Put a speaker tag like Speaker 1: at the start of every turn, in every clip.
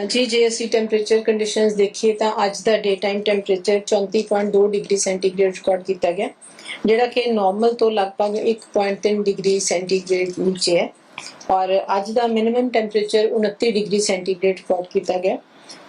Speaker 1: ਜੀ, ਜੇ ਅਸੀਂ ਟੈਂਪਰੇਚਰ ਕੰਡੀਸ਼ਨਸ ਦੇਖੀਏ ਤਾਂ ਅੱਜ ਦਾ day time temperature 34.2 degree centigrade record ਕੀਤਾ ਗਿਆ, ਜਿਹੜਾ ਕਿ ਨਾਰਮਲ ਤੋਂ ਲਗਭਗ 1.3 ਡਿਗਰੀ ਸੈਂਟੀਗ੍ਰੇਡ ਨੀਚੇ ਹੈ ਔਰ ਅੱਜ ਦਾ minimum temperature 29 degree centigrade record ਕੀਤਾ ਗਿਆ।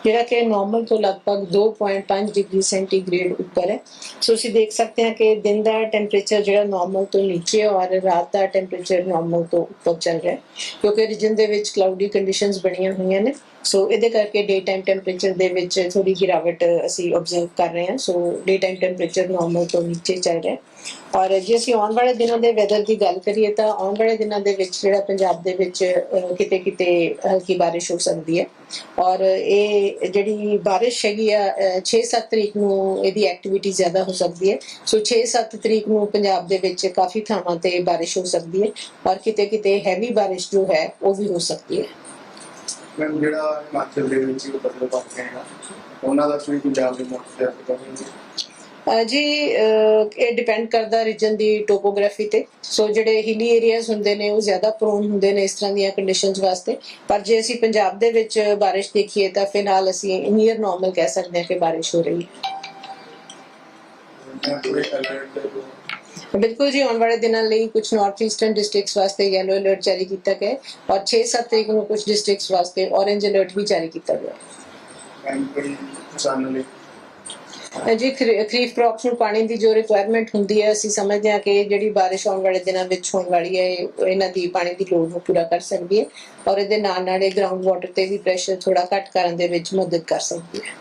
Speaker 1: ਜਿਹੜਾ ਕਿ ਨਾਰਮਲ ਤੋਂ ਲਗਭਗ 2.5 ਡਿਗਰੀ ਸੈਂਟੀਗ੍ਰੇਡ ਉੱਪਰ ਹੈ। ਸੋ ਅਸੀਂ ਦੇਖ ਸਕਦੇ ਹਾਂ ਕਿ ਦਿਨ ਦਾ ਟੈਂਪਰੇਚਰ ਜਿਹੜਾ ਨਾਰਮਲ ਤੋਂ ਨੀਚੇ ਔਰ ਰਾਤ ਦਾ ਟੈਂਪਰੇਚਰ ਨਾਰਮਲ ਤੋਂ ਉੱਪਰ ਚੱਲ ਰਿਹਾ ਕਿਉਂਕਿ ਰੀਜਨ ਦੇ ਵਿੱਚ ਕਲਾਉਡੀ ਕੰਡੀਸ਼ਨਸ ਬਣੀਆਂ ਹੋਈਆਂ ਨੇ। ਸੋ ਇਹਦੇ ਕਰਕੇ ਡੇ ਟਾਈਮ ਟੈਂਪਰੇਚਰ ਦੇ ਵਿੱਚ ਥੋੜੀ ਗਿਰਾਵਟ ਅਸੀਂ ਆਬਜ਼ਰਵ ਕਰ ਰਹੇ ਹਾਂ। So day time temperature normal ਤੋਂ ਨੀਚੇ ਚੱਲ ਰਿਹਾ ਔਰ ਜੇ ਅਸੀਂ ਆਉਣ ਵਾਲੇ ਦਿਨਾਂ ਦੇ ਵੈਦਰ ਦੀ ਗੱਲ ਕਰੀਏ ਤਾਂ ਆਉਣ ਵਾਲੇ ਦਿਨਾਂ ਦੇ ਵਿੱਚ ਜਿਹੜਾ ਪੰਜਾਬ ਦੇ ਵਿੱਚ ਕਿਤੇ ਕਿਤੇ ਹਲਕੀ ਬਾਰਿਸ਼ ਹੋ ਸਕਦੀ ਹੈ। ਔਰ ਇਹ ਜਿਹੜੀ ਬਾਰਿਸ਼ ਹੈਗੀ ਆ 6-7 ਤਰੀਕ ਨੂੰ ਇਹਦੀ ਐਕਟੀਵਿਟੀ ਜ਼ਿਆਦਾ ਹੋ ਸਕਦੀ ਹੈ। ਸੋ 6-7 ਤਰੀਕ ਨੂੰ ਪੰਜਾਬ ਦੇ ਵਿੱਚ ਕਾਫੀ ਥਾਵਾਂ ਤੇ ਬਾਰਿਸ਼ ਹੋ ਸਕਦੀ ਹੈ ਔਰ ਕਿਤੇ ਕਿਤੇ ਹੈਵੀ ਬਾਰਿਸ਼ ਜੋ ਹੈ, ਉਹ ਵੀ ਹੋ ਸਕਦੀ ਹੈ।
Speaker 2: ਮੈਮ ਜਿਹੜਾ ਹਿਮਾਚਲ ਦੇ ਵਿੱਚ ਹੀ ਬਦਲ ਪਾ ਉਹਨਾਂ ਦਾ ਕੋਈ ਪੰਜਾਬ ਦੇ ਮੌਕੇ ਤੇ ਅਸਰ
Speaker 1: ਜੀ ਇਹ ਡਿਪੈਂਡ ਕਰਦਾ ਰੀਜਨ ਦੀ ਟੋਪੋਗ੍ਰਾਫੀ ਤੇ। ਸੋ ਜਿਹੜੇ ਹਿਲੀ ਏਰੀਆਜ਼ ਹੁੰਦੇ ਨੇ ਉਹ ਜ਼ਿਆਦਾ ਪ੍ਰੋਨ ਹੁੰਦੇ ਨੇ ਇਸ ਤਰ੍ਹਾਂ ਦੀਆਂ ਕੰਡੀਸ਼ਨਸ ਵਾਸਤੇ। ਪਰ ਜੇ ਅਸੀਂ ਪੰਜਾਬ ਦੇ ਵਿੱਚ ਬਾਰਿਸ਼ ਦੇਖੀਏ ਤਾਂ ਫਿਲਹਾਲ ਅਸੀਂ ਨੀਅਰ ਨਾਰਮਲ ਕਹਿ ਸਕਦੇ ਹਾਂ ਕਿ ਬਾਰਿਸ਼ ਹੋ ਰਹੀ ਹੈ। ਬਿਲਕੁਲ ਜੀ ਆਉਣ ਵਾਲੇ ਦਿਨਾਂ ਲਈ ਕੁਝ ਨਾਰਥ ਈਸਟਰਨ ਡਿਸਟ੍ਰਿਕਟਸ ਵਾਸਤੇ ਯੈਲੋ ਅਲਰਟ ਜਾਰੀ ਕੀਤਾ ਗਿਆ ਹੈ ਔਰ 6-7 ਤਰੀਕ ਨੂੰ ਕੁਝ ਡਿਸਟ੍ਰਿਕਟਸ ਵਾਸਤੇ ਔਰੇਂਜ ਅਲਰਟ ਵੀ ਜਾਰੀ ਕੀਤਾ ਗਿਆ
Speaker 2: ਕੋਈ ਕਿਸਾਨਾਂ ਲਈ।
Speaker 1: ਜੀ, ਖਰੀ- ਖਰੀਫ ਕ੍ਰੌਪਸ ਨੂੰ ਪਾਣੀ ਦੀ ਜੋ ਰਿਕੁਆਇਰਮੈਂਟ ਹੁੰਦੀ ਹੈ, ਅਸੀਂ ਸਮਝਦੇ ਹਾਂ ਕਿ ਜਿਹੜੀ ਬਾਰਿਸ਼ ਆਉਣ ਵਾਲੇ ਦਿਨਾਂ ਵਿੱਚ ਹੋਣ ਵਾਲੀ ਹੈ ਇਹ ਇਹਨਾਂ ਦੀ ਪਾਣੀ ਦੀ ਲੋੜ ਨੂੰ ਪੂਰਾ ਕਰ ਸਕਦੀ ਹੈ ਔਰ ਇਹਦੇ ਨਾਲ ਨਾਲ ਇਹ ਗਰਾਊਂਡ ਵਾਟਰ ਤੇ ਵੀ ਪ੍ਰੈਸ਼ਰ ਥੋੜਾ ਘੱਟ ਕਰਨ ਦੇ ਵਿੱਚ ਮਦਦ ਕਰ ਸਕਦੀ ਹੈ।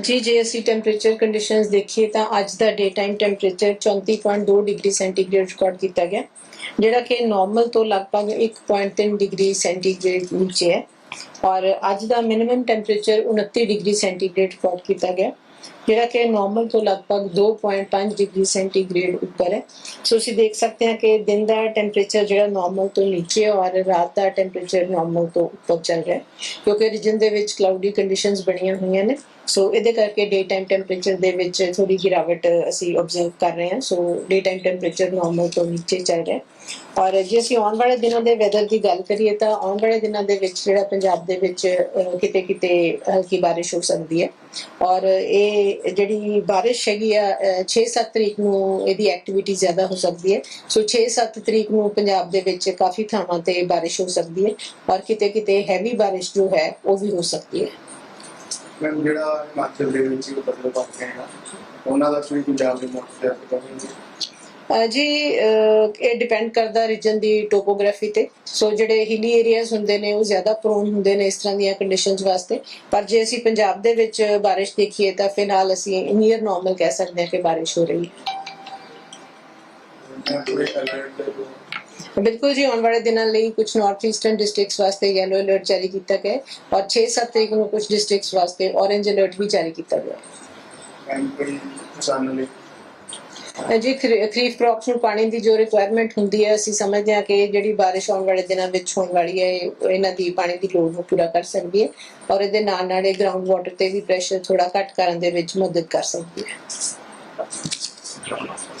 Speaker 1: ਜੀ, ਜੇ ਅਸੀਂ ਟੈਂਪਰੇਚਰ ਕੰਡੀਸ਼ਨਸ ਦੇਖੀਏ ਤਾਂ ਅੱਜ ਦਾ day time temperature 34.2 degree centigrade record ਕੀਤਾ ਗਿਆ, ਜਿਹੜਾ ਕਿ ਨਾਰਮਲ ਤੋਂ ਲਗਭਗ 1.3 ਡਿਗਰੀ ਸੈਂਟੀਗ੍ਰੇਡ ਨੀਚੇ ਹੈ। ਔਰ ਅੱਜ ਦਾ minimum temperature 29 degree centigrade record ਕੀਤਾ ਗਿਆ। ਜਿਹੜਾ ਕਿ ਨਾਰਮਲ ਤੋਂ ਲਗਭਗ 2.5 ਡਿਗਰੀ ਸੈਂਟੀਗ੍ਰੇਡ ਉੱਪਰ ਹੈ। ਸੋ ਅਸੀਂ ਦੇਖ ਸਕਦੇ ਹਾਂ ਕਿ ਦਿਨ ਦਾ ਟੈਂਪਰੇਚਰ ਜਿਹੜਾ ਨਾਰਮਲ ਤੋਂ ਨੀਚੇ ਔਰ ਰਾਤ ਦਾ ਟੈਂਪਰੇਚਰ ਨਾਰਮਲ ਤੋਂ ਉੱਪਰ ਚੱਲ ਰਿਹਾ ਹੈ, ਕਿਉਂਕਿ ਰੀਜਨ ਦੇ ਵਿੱਚ ਕਲਾਉਡੀ ਕੰਡੀਸ਼ਨਸ ਬਣੀਆਂ ਹੋਈਆਂ ਨੇ। ਸੋ ਇਹਦੇ ਕਰਕੇ ਡੇ ਟਾਈਮ ਟੈਂਪਰੇਚਰ ਦੇ ਵਿੱਚ ਥੋੜੀ ਗਿਰਾਵਟ ਅਸੀਂ ਆਬਜ਼ਰਵ ਕਰ ਰਹੇ ਹਾਂ। So day time temperature normal ਤੋਂ ਨੀਚੇ ਚੱਲ ਰਿਹਾ ਔਰ ਜੇ ਅਸੀਂ ਆਉਣ ਵਾਲੇ ਦਿਨਾਂ ਦੇ ਵੈਦਰ ਦੀ ਗੱਲ ਕਰੀਏ ਤਾਂ ਆਉਣ ਵਾਲੇ ਦਿਨਾਂ ਦੇ ਵਿੱਚ ਜਿਹੜਾ ਪੰਜਾਬ ਦੇ ਵਿੱਚ ਕਿਤੇ ਕਿਤੇ ਹਲਕੀ ਬਾਰਿਸ਼ ਹੋ ਸਕਦੀ ਹੈ। ਔਰ ਇਹ ਜਿਹੜੀ ਬਾਰਿਸ਼ ਹੈਗੀ ਆ 6-7 ਤਰੀਕ ਨੂੰ ਇਹਦੀ ਐਕਟੀਵਿਟੀ ਜ਼ਿਆਦਾ ਹੋ ਸਕਦੀ ਹੈ। ਸੋ 6-7 ਤਰੀਕ ਨੂੰ ਪੰਜਾਬ ਦੇ ਵਿੱਚ ਕਾਫੀ ਥਾਵਾਂ ਤੇ ਬਾਰਿਸ਼ ਹੋ ਸਕਦੀ ਹੈ ਔਰ ਕਿਤੇ ਕਿਤੇ ਹੈਵੀ ਬਾਰਿਸ਼ ਜੋ ਹੈ, ਉਹ ਵੀ ਹੋ ਸਕਦੀ ਹੈ।
Speaker 2: ਮੈਮ ਜਿਹੜਾ ਹਿਮਾਚਲ ਦੇ ਵਿੱਚ ਬਦਲ ਪਾ ਹੈਗਾ ਉਹਨਾਂ ਦਾ ਕੋਈ ਪੰਜਾਬ ਦੇ ਮੌਕੇ ਤੇ
Speaker 1: ਜੀ ਇਹ ਡਿਪੈਂਡ ਕਰਦਾ ਰੀਜਨ ਦੀ ਟੋਪੋਗ੍ਰਾਫੀ ਤੇ। ਸੋ ਜਿਹੜੇ ਹਿਲੀ ਏਰੀਆਜ਼ ਹੁੰਦੇ ਨੇ, ਉਹ ਜ਼ਿਆਦਾ ਪ੍ਰੋਨ ਹੁੰਦੇ ਨੇ ਇਸ ਤਰ੍ਹਾਂ ਦੀਆਂ ਕੰਡੀਸ਼ਨਸ ਵਾਸਤੇ। ਪਰ ਜੇ ਅਸੀਂ ਪੰਜਾਬ ਦੇ ਵਿੱਚ ਬਾਰਿਸ਼ ਦੇਖੀਏ, ਤਾਂ ਫਿਲਹਾਲ ਅਸੀਂ ਨੀਅਰ ਨਾਰਮਲ ਕਹਿ ਸਕਦੇ ਹਾਂ ਕਿ ਬਾਰਿਸ਼ ਹੋ ਰਹੀ ਹੈ। ਬਿਲਕੁਲ ਜੀ, ਆਉਣ ਵਾਲੇ ਦਿਨਾਂ ਲਈ ਕੁਝ ਨਾਰਥ ਈਸਟਰਨ ਡਿਸਟ੍ਰਿਕਟਸ ਵਾਸਤੇ ਯੈਲੋ ਅਲਰਟ ਜਾਰੀ ਕੀਤਾ ਗਿਆ ਔਰ 6-7 ਤਰੀਕ ਨੂੰ ਕੁਝ ਡਿਸਟ੍ਰਿਕਟਸ ਵਾਸਤੇ ਔਰੇਂਜ ਅਲਰਟ ਵੀ ਜਾਰੀ ਕੀਤਾ ਗਿਆ ਹੈ।
Speaker 2: ਕਿਸਾਨਾਂ ਲਈ
Speaker 1: ਜੀ, ਖਰੀ- ਖਰੀਫ ਕ੍ਰੌਪਸ ਨੂੰ ਪਾਣੀ ਦੀ ਜੋ ਰਿਕੁਆਇਰਮੈਂਟ ਹੁੰਦੀ ਹੈ, ਅਸੀਂ ਸਮਝਦੇ ਹਾਂ ਕਿ ਜਿਹੜੀ ਬਾਰਿਸ਼ ਆਉਣ ਵਾਲੇ ਦਿਨਾਂ ਵਿੱਚ ਹੋਣ ਵਾਲੀ ਹੈ, ਇਹਨਾਂ ਦੀ ਪਾਣੀ ਦੀ ਲੋੜ ਨੂੰ ਪੂਰਾ ਕਰ ਸਕਦੀ ਹੈ ਔਰ ਇਹਦੇ ਨਾਲ ਨਾਲ ਇਹ ਗਰਾਊਂਡ ਵਾਟਰ ਤੇ ਵੀ ਪ੍ਰੈਸ਼ਰ ਥੋੜਾ ਘੱਟ ਕਰਨ ਦੇ ਵਿੱਚ ਮਦਦ ਕਰ ਸਕਦੀ ਹੈ।